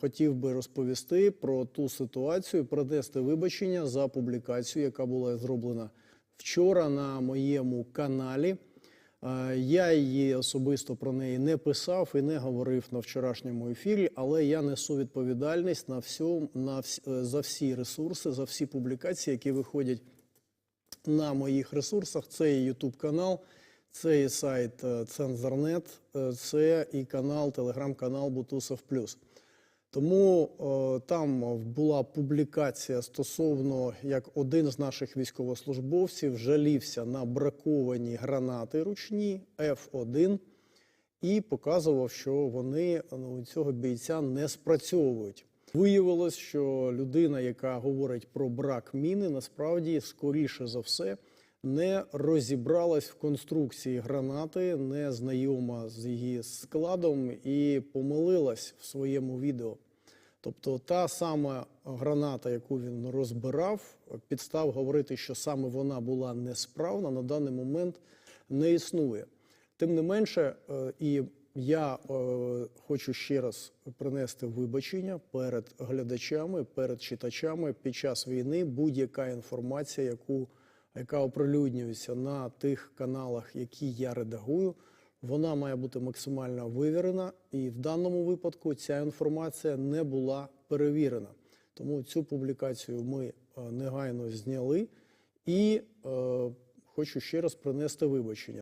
Хотів би розповісти про ту ситуацію, принести вибачення за публікацію, яка була зроблена вчора на моєму каналі. Е, Я її особисто про неї не писав і не говорив на вчорашньому ефірі, але я несу відповідальність на всьому, на вс- е, за всі ресурси, за всі публікації, які виходять на моїх ресурсах. Це і YouTube канал, це і сайт е, Цензорнет, це і канал, телеграм-канал Бутусов Плюс. Тому е, там була публікація стосовно як один з наших військовослужбовців жалівся на браковані гранати ручні F1 і показував, що вони ну, цього бійця не спрацьовують. Виявилось, що людина, яка говорить про брак міни, насправді скоріше за все не розібралась в конструкції гранати, не знайома з її складом і помилилась в своєму відео. Тобто та сама граната, яку він розбирав, підстав говорити, що саме вона була несправна, на даний момент не існує. Тим не менше, е, і я е, хочу ще раз принести вибачення перед глядачами, перед читачами під час війни будь-яка інформація, яку, яка оприлюднюється на тих каналах, які я редагую, вона має бути максимально вивірена, і в даному випадку ця інформація не була перевірена. Тому цю публікацію ми е, негайно зняли і е, хочу ще раз принести вибачення.